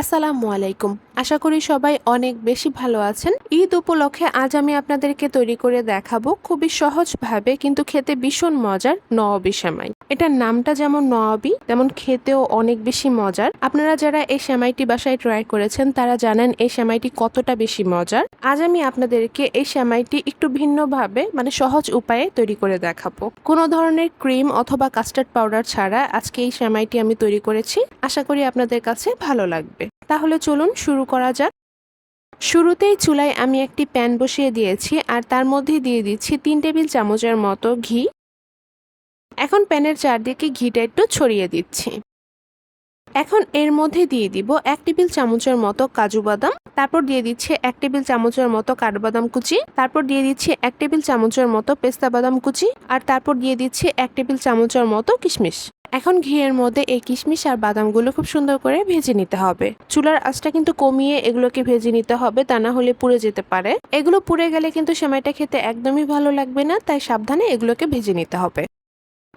আসসালামু আলাইকুম। আশা করি সবাই অনেক বেশি ভালো আছেন। ঈদ উপলক্ষে আজ আমি আপনাদেরকে তৈরি করে দেখাবো খুবই সহজভাবে কিন্তু খেতে ভীষণ মজার নওয়াবি সেমাই এটার নামটা যেমন নওয়াবি, তেমন খেতেও অনেক বেশি মজার। আপনারা যারা এই সেমাইটি বাসায় ট্রাই করেছেন, তারা জানেন এই সেমাইটি কতটা বেশি মজার। আজ আমি আপনাদেরকে এই সেমাইটি একটু ভিন্নভাবে মানে সহজ উপায়ে তৈরি করে দেখাবো। কোনো ধরনের ক্রিম অথবা কাস্টার্ড পাউডার ছাড়া আজকে এই সেমাইটি আমি তৈরি করেছি। আশা করি আপনাদের কাছে ভালো লাগবে। তাহলে চলুন শুরু করা যাক। শুরুতেই চুলায় আমি একটি প্যান বসিয়ে দিয়েছি, আর তার মধ্যে দিয়ে দিচ্ছি তিন টেবিল চামচের মতো ঘি এখন প্যানের চারদিকে ঘিটা একটু ছড়িয়ে দিচ্ছি। এখন এর মধ্যে দিয়ে দিব এক টেবিল চামচের মতো কাজু বাদাম, তারপর দিয়ে দিচ্ছে এক টেবিল চামচের মতো কাঠবাদাম কুচি, তারপর দিয়ে দিচ্ছে এক টেবিল চামচের মতো পেস্তা বাদাম কুচি, আর তারপর দিয়ে দিচ্ছে এক টেবিল চামচের মতো কিশমিশ। এখন ঘিয়ের মধ্যে এই কিশমিশ আর বাদামগুলো খুব সুন্দর করে ভেজে নিতে হবে। চুলার আঁচটা কিন্তু কমিয়ে এগুলোকে ভেজে নিতে হবে, তা না হলে পুড়ে যেতে পারে। এগুলো পুড়ে গেলে কিন্তু সেমাইটা খেতে একদমই ভালো লাগবে না, তাই সাবধানে এগুলোকে ভেজে নিতে হবে।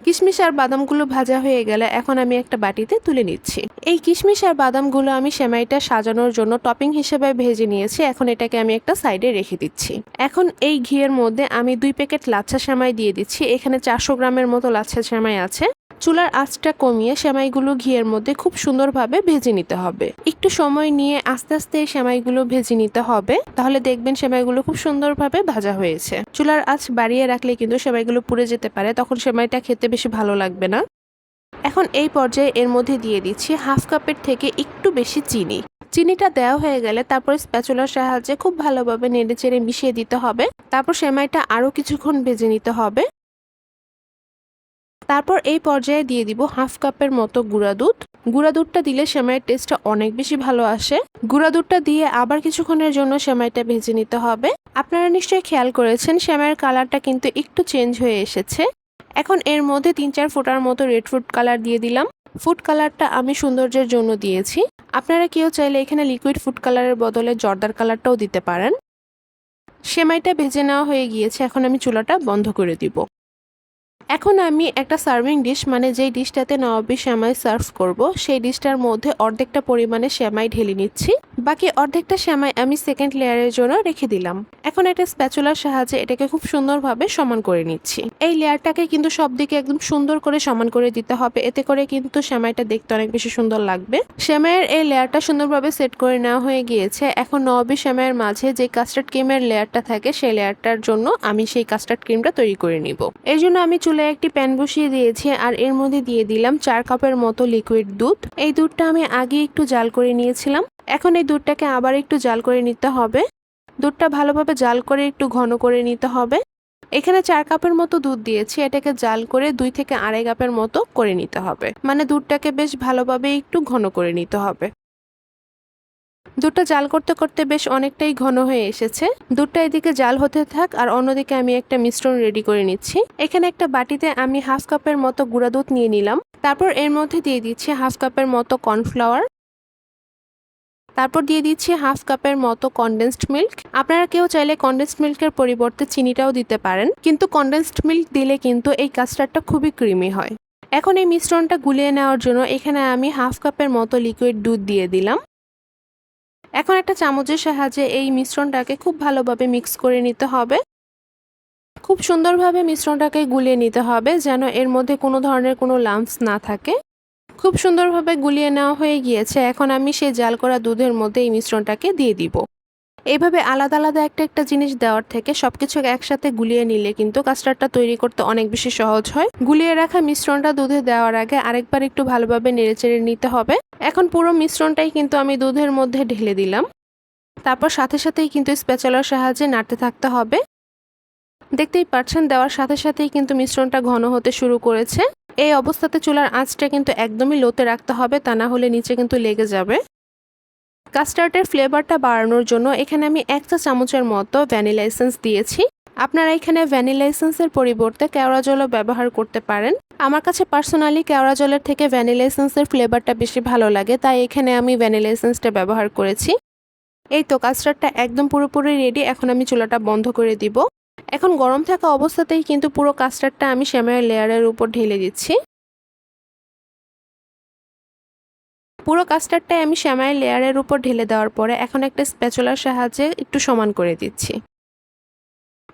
কিশমিশ আর বাদামগুলো ভাজা হয়ে গেলে এখন আমি একটা বাটিতে তুলে নিচ্ছি। এই কিশমিশ আর বাদামগুলো আমি সেমাইটা সাজানোর জন্য টপিং হিসেবে ভেজে নিয়েছি। এখন এটাকে আমি একটা সাইডে রেখে দিচ্ছি। এখন এই ঘিয়ের মধ্যে আমি দুই প্যাকেট লাচ্ছা সেমাই দিয়ে দিচ্ছি। এখানে চারশো গ্রামের মতো লাচ্ছা সেমাই আছে। চুলার আঁচটা কমিয়ে সেমাইগুলো ঘিয়ের মধ্যে খুব সুন্দরভাবে ভেজে নিতে হবে। একটু সময় নিয়ে আস্তে আস্তে সেমাইগুলো ভেজে নিতে হবে। তাহলে দেখবেন সেমাইগুলো খুব সুন্দরভাবে ভাজা হয়েছে। চুলার আঁচ বাড়িয়ে রাখলে কিন্তু সেমাইগুলো পুড়ে যেতে পারে, তখন সেমাইটা খেতে বেশি ভালো লাগবে না। এখন এই পর্যায়ে এর মধ্যে দিয়ে দিচ্ছি হাফ কাপের থেকে একটু বেশি চিনি। চিনিটা দেওয়া হয়ে গেলে তারপর স্প্যাচুলার সাহায্যে খুব ভালোভাবে নেড়ে চেড়ে মিশিয়ে দিতে হবে। তারপর সেমাইটা আরও কিছুক্ষণ ভেজে নিতে হবে। তারপর এই পর্যায়ে দিয়ে দিব হাফ কাপের মতো গুঁড়া দুধ। গুঁড়া দুধটা দিলে সেমাইয়ের টেস্টটা অনেক বেশি ভালো আসে। গুঁড়া দুধটা দিয়ে আবার কিছুক্ষণের জন্য সেমাইটা ভেজে নিতে হবে। আপনারা নিশ্চয়ই খেয়াল করেছেন, সেমাইয়ের কালারটা কিন্তু একটু চেঞ্জ হয়ে এসেছে। এখন এর মধ্যে তিন চার ফোটার মতো রেড ফুড কালার দিয়ে দিলাম। ফুড কালারটা আমি সৌন্দর্যের জন্য দিয়েছি। আপনারা কেউ চাইলে এখানে লিকুইড ফুড কালারের বদলে জর্দার কালারটাও দিতে পারেন। সেমাইটা ভেজে নেওয়া হয়ে গিয়েছে, এখন আমি চুলাটা বন্ধ করে দিব। এখন আমি একটা সার্ভিং ডিশ মানে যেই ডিশটাতে নবাবি শ্যামাই সার্ভ করব, সেই ডিশটার মধ্যে অর্ধেকটা পরিমাণে শ্যামাই ঢেলে নিচ্ছি। বাকি অর্ধেকটা শ্যামাই আমি সেকেন্ড লেয়ারের জন্য রেখে দিলাম। এখন একটা স্প্যাচুলার সাহায্যে এটাকে খুব সুন্দরভাবে সমান করে নিচ্ছি। এই লেয়ারটাকে কিন্তু সব দিকে একদম সুন্দর করে সমান করে দিতে হবে, এতে করে কিন্তু শ্যামাইটা দেখতে অনেক বেশি সুন্দর লাগবে। শ্যামাইয়ের এই লেয়ারটা সুন্দরভাবে সেট করে নেওয়া হয়ে গিয়েছে। এখন নবাবি শ্যামাইয়ের মাঝে যে কাস্টার্ড ক্রিমের লেয়ারটা থাকে, সেই লেয়ারটার জন্য আমি সেই কাস্টার্ড ক্রিমটা তৈরি করে নিব। এই জন্য আমি চুলে একটি প্যান বসিয়ে দিয়েছি আর এর মধ্যে দিয়ে দিলাম চার কাপের মতো লিকুইড দুধ। এই দুধটা আমি আগে একটু জাল করে নিয়েছিলাম। এখন এই দুধটাকে আবার একটু জাল করে নিতে হবে। দুধটা ভালোভাবে জাল করে একটু ঘন করে নিতে হবে। এখানে চার কাপের মতো দুধ দিয়েছি। এটাকে জাল করে দুই থেকে আড়াই কাপের মতো করে নিতে হবে। মানে দুধটাকে বেশ ভালোভাবে একটু ঘন করে নিতে হবে। দুধটা জাল করতে করতে বেশ অনেকটাই ঘন হয়ে এসেছে। দুধটা এদিকে জাল হতে থাক আর অন্যদিকে আমি একটা মিশ্রণ রেডি করে নিচ্ছি। এখানে একটা বাটিতে আমি হাফ কাপের মতো গুঁড়া দুধ নিয়ে নিলাম। তারপর এর মধ্যে দিয়ে দিচ্ছি হাফ কাপের মতো কর্নফ্লাওয়ার। তারপর দিয়ে দিচ্ছি হাফ কাপের মতো কনডেন্সড মিল্ক আপনারা কেউ চাইলে কনডেন্সড মিল্কের পরিবর্তে চিনিটাও দিতে পারেন। কিন্তু কনডেন্সড মিল্ক দিলে কিন্তু এই কাস্টার্ডটা খুবই ক্রিমি হয়। এখন এই মিশ্রণটা গুলিয়ে নেওয়ার জন্য এখানে আমি হাফ কাপের মতো লিকুইড দুধ দিয়ে দিলাম। এখন একটা চামচের সাহায্যে এই মিশ্রণটাকে খুব ভালোভাবে মিক্স করে নিতে হবে। খুব সুন্দরভাবে মিশ্রণটাকে গুলিয়ে নিতে হবে যেন এর মধ্যে কোনো ধরনের কোনো লাম্পস না থাকে। খুব সুন্দরভাবে গুলিয়ে নেওয়া হয়ে গিয়েছে। এখন আমি সেই জাল করা দুধের মধ্যে এই মিশ্রণটাকে দিয়ে দিব। এইভাবে আলাদা আলাদা একটা একটা জিনিস দেওয়ার থেকে সবকিছু একসাথে গুলিয়ে নিলে কিন্তু কাস্টার্ডটা তৈরি করতে অনেক বেশি সহজ হয়। গুলিয়ে রাখা মিশ্রণটা দুধে দেওয়ার আগে আরেকবার একটু ভালোভাবে নেড়েচেড়ে নিতে হবে। এখন পুরো মিশ্রণটাই কিন্তু আমি দুধের মধ্যে ঢেলে দিলাম। তারপর সাথে সাথেই কিন্তু স্পেচালার সাহায্যে নাড়তে থাকতে হবে। দেখতেই পাচ্ছেন দেওয়ার সাথে সাথেই কিন্তু মিশ্রণটা ঘন হতে শুরু করেছে। এই অবস্থাতে চুলার আঁচটা কিন্তু একদমই লোতে রাখতে হবে, তা না হলে নিচে কিন্তু লেগে যাবে। কাস্টার্ডের ফ্লেভারটা বাড়ানোর জন্য এখানে আমি এক চা চামচের মতো ভ্যানিলা এসেন্স দিয়েছি। আপনারা এখানে ভ্যানিলা এসেন্সের পরিবর্তে কেওড়া জলও ব্যবহার করতে পারেন। আমার কাছে পার্সোনালি কেওড়া জলের থেকে ভ্যানিলা এসেন্সের ফ্লেভারটা বেশি ভালো লাগে, তাই এখানে আমি ভ্যানিলা এসেন্সটা ব্যবহার করেছি। এই তো কাস্টার্ডটা একদম পুরোপুরি রেডি এখন আমি চুলাটা বন্ধ করে দিব। এখন গরম থাকা অবস্থাতেই কিন্তু পুরো কাস্টার্ডটা আমি শ্যামাইয়ের লেয়ারের উপর ঢেলে দিচ্ছি। পুরো কাস্টার্ডটাই আমি শ্যামাইয়ের লেয়ারের উপর ঢেলে দেওয়ার পরে এখন একটা স্প্যাচুলার সাহায্যে একটু সমান করে দিচ্ছি।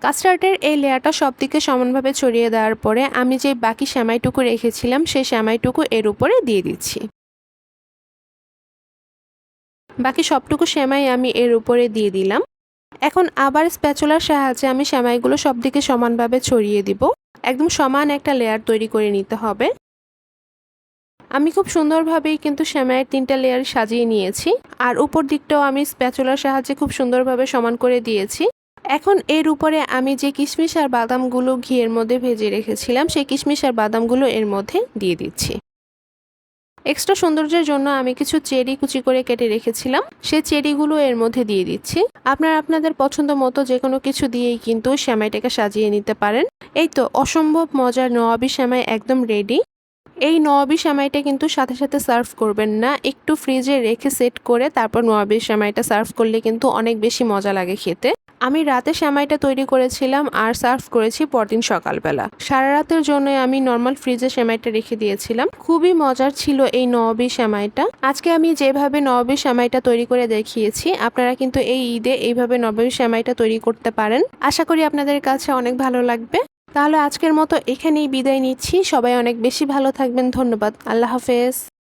কাস্টার্ডের এই লেয়ারটা সব দিকে সমানভাবে ছড়িয়ে দেওয়ার পরে আমি যে বাকি শ্যামাইটুকু রেখেছিলাম সেই শ্যামাইটুকু এর উপরে দিয়ে দিচ্ছি। বাকি সবটুকু সেমাই আমি এর উপরে দিয়ে দিলাম। এখন আবার স্প্যাচুলার সাহায্যে আমি সেমাইগুলো সব দিকে সমানভাবে ছড়িয়ে দিব। একদম সমান একটা লেয়ার তৈরি করে নিতে হবে। আমি খুব সুন্দরভাবেই কিন্তু সেমাইয়ের তিনটা লেয়ার সাজিয়ে নিয়েছি। আর উপর দিকটাও আমি স্প্যাচুলার সাহায্যে খুব সুন্দরভাবে সমান করে দিয়েছি। এখন এর উপরে আমি যে কিশমিশ আর বাদামগুলো ঘিয়ের মধ্যে ভেজে রেখেছিলাম, সেই কিশমিশ আর বাদামগুলো এর মধ্যে দিয়ে দিচ্ছি। এক্সট্রা সৌন্দর্যের জন্য আমি কিছু চেরি কুচি করে কেটে রেখেছিলাম, সেই চেরিগুলো এর মধ্যে দিয়ে দিচ্ছি। আপনারা আপনাদের পছন্দ মতো যে কোনো কিছু দিয়েই কিন্তু শ্যামাইটাকে সাজিয়ে নিতে পারেন। এই তো, অসম্ভব মজার নওয়াবি শ্যামাই একদম রেডি এই নওয়াবি শ্যামাইটা কিন্তু সাথে সাথে সার্ভ করবেন না। একটু ফ্রিজে রেখে সেট করে তারপর নওয়াবি শ্যামাইটা সার্ভ করলে কিন্তু অনেক বেশি মজা লাগে খেতে। আমি রাতে শ্যামাইটা তৈরি করেছিলাম আর সার্ভ করেছি পরদিন সকালবেলা। সারা রাতের জন্য আমি নর্মাল ফ্রিজে সেমাইটা রেখে দিয়েছিলাম। খুবই মজার ছিল এই নওয়াবি শ্যামাইটা আজকে আমি যেভাবে নওয়াবি শ্যামাইটা তৈরি করে দেখিয়েছি, আপনারা কিন্তু এই ঈদে এইভাবে নবাবী শ্যামাইটা তৈরি করতে পারেন। আশা করি আপনাদের কাছে অনেক ভালো লাগবে। তাহলে আজকের মতো এখানেই বিদায় নিচ্ছি। সবাই অনেক বেশি ভালো থাকবেন। ধন্যবাদ। আল্লাহ হাফেজ।